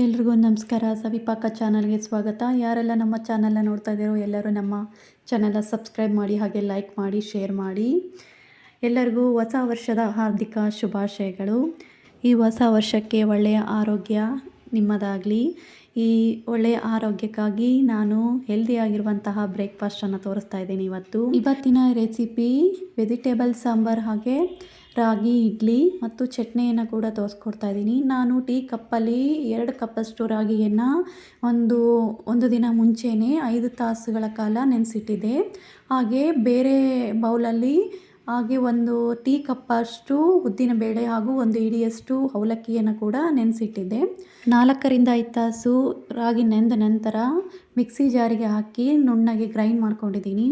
ಎಲ್ರಿಗೂ ನಮಸ್ಕಾರ. ಸವಿಪಾಕ ಚಾನಲ್ಗೆ ಸ್ವಾಗತ. ಯಾರೆಲ್ಲ ನಮ್ಮ ಚಾನಲ್ನ ನೋಡ್ತಾ ಇದ್ದೀರೋ ಎಲ್ಲರೂ ನಮ್ಮ ಚಾನಲ್ನ ಸಬ್ಸ್ಕ್ರೈಬ್ ಮಾಡಿ, ಹಾಗೆ ಲೈಕ್ ಮಾಡಿ, ಶೇರ್ ಮಾಡಿ. ಎಲ್ಲರಿಗೂ ಹೊಸ ವರ್ಷದ ಹಾರ್ದಿಕ ಶುಭಾಶಯಗಳು. ಈ ಹೊಸ ವರ್ಷಕ್ಕೆ ಒಳ್ಳೆಯ ಆರೋಗ್ಯ ನಿಮ್ಮದಾಗಲಿ. ಈ ಒಳ್ಳೆಯ ಆರೋಗ್ಯಕ್ಕಾಗಿ ನಾನು ಹೆಲ್ದಿಯಾಗಿರುವಂತಹ ಬ್ರೇಕ್ಫಾಸ್ಟನ್ನು ತೋರಿಸ್ತಾ ಇದ್ದೀನಿ ಇವತ್ತು. ಇವತ್ತಿನ ರೆಸಿಪಿ ವೆಜಿಟೇಬಲ್ ಸಾಂಬಾರ್ ಹಾಗೆ ರಾಗಿ, ಇಡ್ಲಿ ಮತ್ತು ಚಟ್ನಿಯನ್ನು ಕೂಡ ತೋರಿಸ್ಕೊಡ್ತಾ ಇದ್ದೀನಿ. ನಾನು ಟೀ ಕಪ್ಪಲ್ಲಿ ಎರಡು ಕಪ್ಪಷ್ಟು ರಾಗಿಯನ್ನು ಒಂದು ಒಂದು ದಿನ ಮುಂಚೆಯೇ ಐದು ತಾಸುಗಳ ಕಾಲ ನೆನೆಸಿಟ್ಟಿದ್ದೆ. ಹಾಗೆ ಬೇರೆ ಬೌಲಲ್ಲಿ ಹಾಗೆ ಒಂದು ಟೀ ಕಪ್ಪಷ್ಟು ಉದ್ದಿನಬೇಳೆ ಹಾಗೂ ಒಂದು ಇಡಿಯಷ್ಟು ಅವಲಕ್ಕಿಯನ್ನು ಕೂಡ ನೆನೆಸಿಟ್ಟಿದ್ದೆ. ನಾಲ್ಕರಿಂದ ಐದು ತಾಸು ರಾಗಿ ನೆಂದ ನಂತರ ಮಿಕ್ಸಿ ಜಾರಿಗೆ ಹಾಕಿ ನುಣ್ಣಗೆ ಗ್ರೈಂಡ್ ಮಾಡ್ಕೊಂಡಿದ್ದೀನಿ.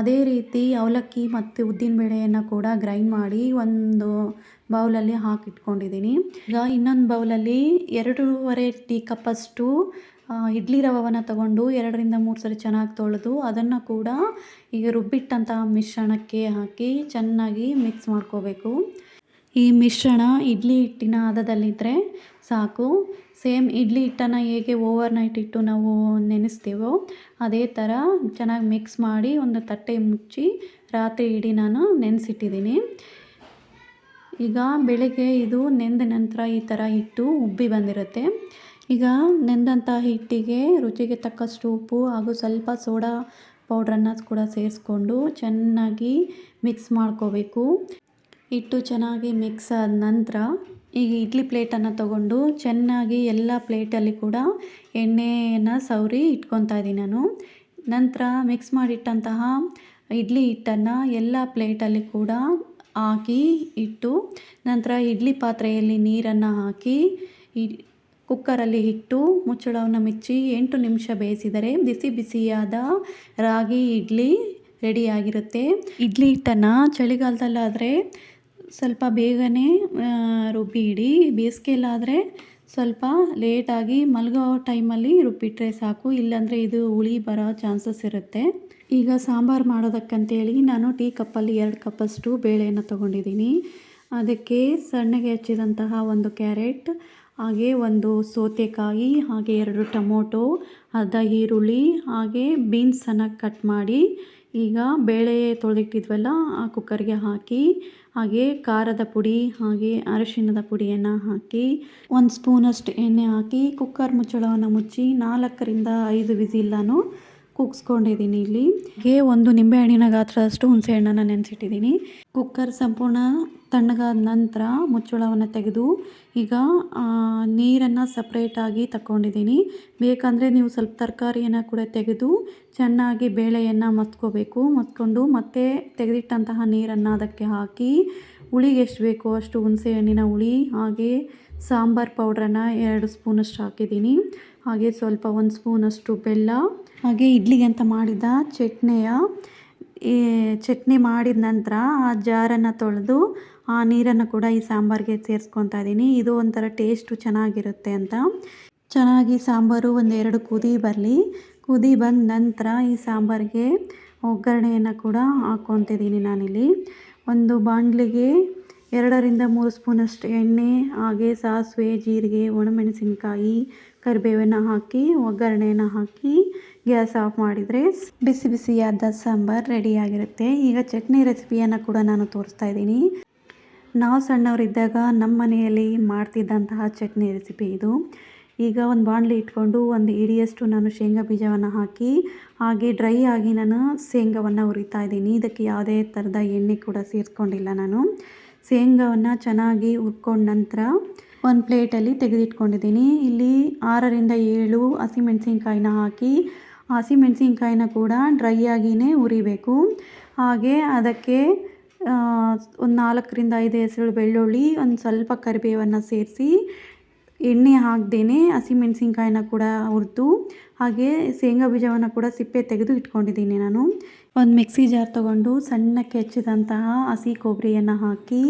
ಅದೇ ರೀತಿ ಅವಲಕ್ಕಿ ಮತ್ತು ಉದ್ದಿನಬೇಳೆಯನ್ನು ಕೂಡ ಗ್ರೈಂಡ್ ಮಾಡಿ ಒಂದು ಬೌಲಲ್ಲಿ ಹಾಕಿಟ್ಕೊಂಡಿದ್ದೀನಿ. ಈಗ ಇನ್ನೊಂದು ಬೌಲಲ್ಲಿ ಎರಡೂವರೆ ಟೀ ಕಪ್ಪಷ್ಟು ಇಡ್ಲಿ ರವವನ್ನು ತಗೊಂಡು ಎರಡರಿಂದ ಮೂರು ಸರಿ ಚೆನ್ನಾಗಿ ತೊಳೆದು ಅದನ್ನು ಕೂಡ ಈಗ ರುಬ್ಬಿಟ್ಟಂತಹ ಮಿಶ್ರಣಕ್ಕೆ ಹಾಕಿ ಚೆನ್ನಾಗಿ ಮಿಕ್ಸ್ ಮಾಡ್ಕೋಬೇಕು. ಈ ಮಿಶ್ರಣ ಇಡ್ಲಿ ಹಿಟ್ಟಿನ ಹದದಲ್ಲಿದ್ದರೆ ಸಾಕು. ಸೇಮ್ ಇಡ್ಲಿ ಹಿಟ್ಟನ್ನು ಹೇಗೆ ಓವರ್ ನೈಟ್ ಇಟ್ಟು ನಾವು ನೆನೆಸ್ತೀವೋ ಅದೇ ಥರ ಚೆನ್ನಾಗಿ ಮಿಕ್ಸ್ ಮಾಡಿ ಒಂದು ತಟ್ಟೆ ಮುಚ್ಚಿ ರಾತ್ರಿ ಇಡೀ ನಾನು ನೆನೆಸಿಟ್ಟಿದ್ದೀನಿ. ಈಗ ಬೆಳಗ್ಗೆ ಇದು ನೆಂದ ನಂತರ ಈ ಥರ ಹಿಟ್ಟು ಉಬ್ಬಿ ಬಂದಿರುತ್ತೆ. ಈಗ ನೆಂದಂಥ ಹಿಟ್ಟಿಗೆ ರುಚಿಗೆ ತಕ್ಕಷ್ಟು ಉಪ್ಪು ಹಾಗೂ ಸ್ವಲ್ಪ ಸೋಡಾ ಪೌಡ್ರನ್ನು ಕೂಡ ಸೇರಿಸ್ಕೊಂಡು ಚೆನ್ನಾಗಿ ಮಿಕ್ಸ್ ಮಾಡ್ಕೋಬೇಕು. ಹಿಟ್ಟು ಚೆನ್ನಾಗಿ ಮಿಕ್ಸ್ ಆದ ನಂತರ ಈಗ ಇಡ್ಲಿ ಪ್ಲೇಟನ್ನು ತಗೊಂಡು ಚೆನ್ನಾಗಿ ಎಲ್ಲ ಪ್ಲೇಟಲ್ಲಿ ಕೂಡ ಎಣ್ಣೆಯನ್ನು ಸವರಿ ಇಟ್ಕೊತಾ ಇದ್ದೀನಿ ನಾನು. ನಂತರ ಮಿಕ್ಸ್ ಮಾಡಿಟ್ಟಂತಹ ಇಡ್ಲಿ ಹಿಟ್ಟನ್ನು ಎಲ್ಲ ಪ್ಲೇಟಲ್ಲಿ ಕೂಡ ಹಾಕಿ ಇಟ್ಟು ನಂತರ ಇಡ್ಲಿ ಪಾತ್ರೆಯಲ್ಲಿ ನೀರನ್ನು ಹಾಕಿ ಕುಕ್ಕರಲ್ಲಿ ಇಟ್ಟು ಮುಚ್ಚಳವನ್ನು ಮುಚ್ಚಿ ಎಂಟು ನಿಮಿಷ ಬೇಯಿಸಿದರೆ ಬಿಸಿ ಬಿಸಿಯಾದ ರಾಗಿ ಇಡ್ಲಿ ರೆಡಿಯಾಗಿರುತ್ತೆ. ಇಡ್ಲಿ ಹಿಟ್ಟನ್ನು ಚಳಿಗಾಲದಲ್ಲಾದರೆ ಸ್ವಲ್ಪ ಬೇಗನೆ ರುಬ್ಬಿ ಇಡಿ ಬೇಸಿಗೆಯಲ್ಲಾದರೆ ಸ್ವಲ್ಪ ಲೇಟಾಗಿ ಮಲಗೋ ಟೈಮಲ್ಲಿ ರುಬ್ಬಿಟ್ರೆ ಸಾಕು. ಇಲ್ಲಾಂದರೆ ಇದು ಹುಳಿ ಬರೋ ಚಾನ್ಸಸ್ ಇರುತ್ತೆ. ಈಗ ಸಾಂಬಾರು ಮಾಡೋದಕ್ಕಂತೇಳಿ ನಾನು ಟೀ ಕಪ್ಪಲ್ಲಿ ಎರಡು ಕಪ್ಪಷ್ಟು ಬೇಳೆಯನ್ನು ತೊಗೊಂಡಿದ್ದೀನಿ. ಅದಕ್ಕೆ ಸಣ್ಣಗೆ ಹಚ್ಚಿದಂತಹ ಒಂದು ಕ್ಯಾರೆಟ್ ಹಾಗೆ ಒಂದು ಸೌತೆಕಾಯಿ, ಹಾಗೆ ಎರಡು ಟೊಮೊಟೊ, ಅರ್ಧ ಈರುಳ್ಳಿ, ಹಾಗೆ ಬೀನ್ಸನ್ನು ಕಟ್ ಮಾಡಿ ಈಗ ಬೇಳೆ ತೊಳೆದಿಟ್ಟಿದ್ವಲ್ಲ ಆ ಕುಕ್ಕರ್ಗೆ ಹಾಕಿ, ಹಾಗೆ ಖಾರದ ಪುಡಿ, ಹಾಗೆ ಅರಿಶಿಣದ ಪುಡಿಯನ್ನು ಹಾಕಿ, ಒಂದು ಸ್ಪೂನಷ್ಟು ಎಣ್ಣೆ ಹಾಕಿ ಕುಕ್ಕರ್ ಮುಚ್ಚಳವನ್ನು ಮುಚ್ಚಿ ನಾಲ್ಕರಿಂದ ಐದು ವಿಸಿಲ್ ನಾನು ಕೂಗಿಸ್ಕೊಂಡಿದ್ದೀನಿ ಇಲ್ಲಿ. ಹಾಗೆ ಒಂದು ನಿಂಬೆಹಣ್ಣಿನ ಗಾತ್ರದಷ್ಟು ಹುಣಸೆಹಣ್ಣನ್ನು ನೆನೆಸಿಟ್ಟಿದ್ದೀನಿ ಕುಕ್ಕರ್ ಸಂಪೂರ್ಣ ತಣ್ಣಗಾದ ನಂತರ ಮುಚ್ಚಳವನ್ನು ತೆಗೆದು ಈಗ ನೀರನ್ನು ಸಪ್ರೇಟಾಗಿ ತಗೊಂಡಿದ್ದೀನಿ ಬೇಕಂದರೆ ನೀವು ಸ್ವಲ್ಪ ತರಕಾರಿಯನ್ನು ಕೂಡ ತೆಗೆದು ಚೆನ್ನಾಗಿ ಬೇಳೆಯನ್ನು ಮತ್ಕೋಬೇಕು. ಮತ್ಕೊಂಡು ಮತ್ತೆ ತೆಗೆದಿಟ್ಟಂತಹ ನೀರನ್ನು ಅದಕ್ಕೆ ಹಾಕಿ ಹುಳಿಗೆ ಎಷ್ಟು ಬೇಕೋ ಅಷ್ಟು ಹುಣಸೆ ಹಣ್ಣಿನ ಹುಳಿ, ಹಾಗೆ ಸಾಂಬಾರು ಪೌಡ್ರನ್ನು ಎರಡು ಸ್ಪೂನಷ್ಟು ಹಾಕಿದ್ದೀನಿ ಹಾಗೆ ಸ್ವಲ್ಪ ಒಂದು ಸ್ಪೂನಷ್ಟು ಬೆಲ್ಲ ಹಾಗೆ ಇಡ್ಲಿಗೆ ಅಂತ ಮಾಡಿದ ಚಟ್ನಿಯ, ಈ ಚಟ್ನಿ ಮಾಡಿದ ನಂತರ ಆ ಜಾರನ್ನು ತೊಳೆದು ಆ ನೀರನ್ನು ಕೂಡ ಈ ಸಾಂಬಾರಿಗೆ ಸೇರಿಸ್ಕೊತಾ ಇದ್ದೀನಿ. ಇದು ಒಂಥರ ಟೇಸ್ಟು ಚೆನ್ನಾಗಿರುತ್ತೆ ಅಂತ. ಚೆನ್ನಾಗಿ ಸಾಂಬಾರು ಒಂದೆರಡು ಕುದಿ ಬರಲಿ. ಕುದಿ ಬಂದ ನಂತರ ಈ ಸಾಂಬಾರಿಗೆ ಒಗ್ಗರಣೆಯನ್ನು ಕೂಡ ಹಾಕ್ಕೊತಿದ್ದೀನಿ ನಾನಿಲ್ಲಿ. ಒಂದು ಬಾಣಲಿಗೆ ಎರಡರಿಂದ ಮೂರು ಸ್ಪೂನಷ್ಟು ಎಣ್ಣೆ, ಹಾಗೆ ಸಾಸಿವೆ, ಜೀರಿಗೆ, ಒಣಮೆಣಸಿನಕಾಯಿ, ಕರಿಬೇವನ್ನು ಹಾಕಿ, ಒಗ್ಗರಣೆಯನ್ನು ಹಾಕಿ ಗ್ಯಾಸ್ ಆಫ್ ಮಾಡಿದರೆ ಬಿಸಿ ಬಿಸಿಯಾದ ಸಾಂಬಾರು ರೆಡಿಯಾಗಿರುತ್ತೆ ಈಗ ಚಟ್ನಿ ರೆಸಿಪಿಯನ್ನು ಕೂಡ ನಾನು ತೋರಿಸ್ತಾ ಇದ್ದೀನಿ. ನಾವು ಸಣ್ಣವರಿದ್ದಾಗ ನಮ್ಮ ಮನೆಯಲ್ಲಿ ಮಾಡ್ತಿದ್ದಂತಹ ಚಟ್ನಿ ರೆಸಿಪಿ ಇದು. ಈಗ ಒಂದು ಬಾಣಲಿ ಇಟ್ಕೊಂಡು ಒಂದು ಇಡಿಯಷ್ಟು ನಾನು ಶೇಂಗಾ ಬೀಜವನ್ನು ಹಾಕಿ, ಹಾಗೆ ಡ್ರೈ ಆಗಿ ನಾನು ಶೇಂಗಾವನ್ನು ಹುರಿತಾ ಇದ್ದೀನಿ. ಇದಕ್ಕೆ ಯಾವುದೇ ಥರದ ಎಣ್ಣೆ ಕೂಡ ಸೇರಿಸ್ಕೊಂಡಿಲ್ಲ ನಾನು. ಶೇಂಗಾವನ್ನು ಚೆನ್ನಾಗಿ ಹುರ್ಕೊಂಡ ನಂತರ ಒಂದು ಪ್ಲೇಟಲ್ಲಿ ತೆಗೆದಿಟ್ಕೊಂಡಿದ್ದೀನಿ. ಇಲ್ಲಿ ಆರರಿಂದ ಏಳು ಹಸಿಮೆಣ್ಸಿನ್ಕಾಯಿನ ಹಾಕಿ, ಹಸಿಮೆಣ್ಸಿನ್ಕಾಯಿನ ಕೂಡ ಡ್ರೈ ಆಗಿಯೇ ಹುರಿಬೇಕು. ಹಾಗೆ ಅದಕ್ಕೆ ಒಂದು ನಾಲ್ಕರಿಂದ ಐದು ಹೆಸರು ಬೆಳ್ಳುಳ್ಳಿ, ಒಂದು ಸ್ವಲ್ಪ ಕರಿಬೇವನ್ನು ಸೇರಿಸಿ ಎಣ್ಣೆ ಹಾಕ್ದೇ ಹಸಿಮೆಣ್ಸಿನ್ಕಾಯಿನ ಕೂಡ ಹುರಿದು, ಹಾಗೆ ಶೇಂಗಾ ಬೀಜವನ್ನು ಕೂಡ ಸಿಪ್ಪೆ ತೆಗೆದು ಇಟ್ಕೊಂಡಿದ್ದೀನಿ ನಾನು. ಒಂದು ಮಿಕ್ಸಿ ಜಾರ್ ತೊಗೊಂಡು ಸಣ್ಣಕ್ಕೆ ಹೆಚ್ಚಿದಂತಹ ಹಸಿ ಕೊಬ್ಬರಿಯನ್ನು ಹಾಕಿ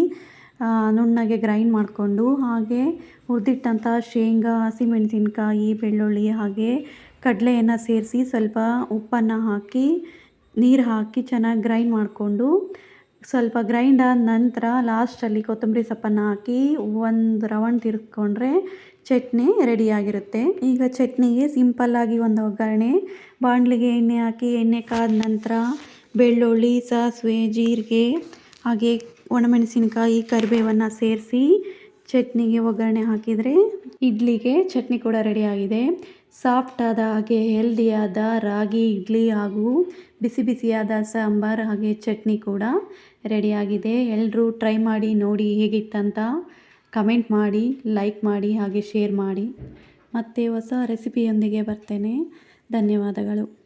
ನುಣ್ಣಗೆ ಗ್ರೈಂಡ್ ಮಾಡಿಕೊಂಡು, ಹಾಗೆ ಹುರಿದಿಟ್ಟಂತಹ ಶೇಂಗಾ ಹಸಿಮೆಣಸಿನ್ಕಾಯಿ ಬೆಳ್ಳುಳ್ಳಿ, ಹಾಗೆ ಕಡಲೆಯನ್ನು ಸೇರಿಸಿ ಸ್ವಲ್ಪ ಉಪ್ಪನ್ನು ಹಾಕಿ, ನೀರು ಹಾಕಿ ಚೆನ್ನಾಗಿ ಗ್ರೈಂಡ್ ಮಾಡಿಕೊಂಡು ಸ್ವಲ್ಪ ಗ್ರೈಂಡ್ ಆದ ನಂತರ ಲಾಸ್ಟಲ್ಲಿ ಕೊತ್ತಂಬರಿ ಸೊಪ್ಪನ್ನು ಹಾಕಿ ಒಂದು ರೌಂಡ್ ತಿರ್ಕೊಂಡ್ರೆ ಚಟ್ನಿ ರೆಡಿಯಾಗಿರುತ್ತೆ ಈಗ ಚಟ್ನಿಗೆ ಸಿಂಪಲ್ಲಾಗಿ ಒಂದು ಒಗ್ಗರಣೆ, ಬಾಣಲಿಗೆ ಎಣ್ಣೆ ಹಾಕಿ, ಎಣ್ಣೆ ಕಾದ ನಂತರ ಬೆಳ್ಳುಳ್ಳಿ, ಸಾಸಿವೆ, ಜೀರಿಗೆ, ಹಾಗೆ ಒಣಮೆಣಸಿನಕಾಯಿ, ಕರಿಬೇವನ್ನು ಸೇರಿಸಿ ಚಟ್ನಿಗೆ ಒಗ್ಗರಣೆ ಹಾಕಿದರೆ ಇಡ್ಲಿಗೆ ಚಟ್ನಿ ಕೂಡ ರೆಡಿಯಾಗಿದೆ ಸಾಫ್ಟ್ ಆದ ಹಾಗೆ ಹೆಲ್ದಿಯಾದ ರಾಗಿ, ಇಡ್ಲಿ ಹಾಗೂ ಬಿಸಿ ಬಿಸಿಯಾದ ಸಾಂಬಾರ್ ಹಾಗೆ ಚಟ್ನಿ ಕೂಡ ರೆಡಿಯಾಗಿದೆ. ಎಲ್ಲರೂ ಟ್ರೈ ಮಾಡಿ, ನೋಡಿ ಹೇಗಿತ್ತಂತ ಕಮೆಂಟ್ ಮಾಡಿ, ಲೈಕ್ ಮಾಡಿ, ಹಾಗೆ ಶೇರ್ ಮಾಡಿ. ಮತ್ತೆ ಹೊಸ ರೆಸಿಪಿಯೊಂದಿಗೆ ಬರ್ತೇನೆ. ಧನ್ಯವಾದಗಳು.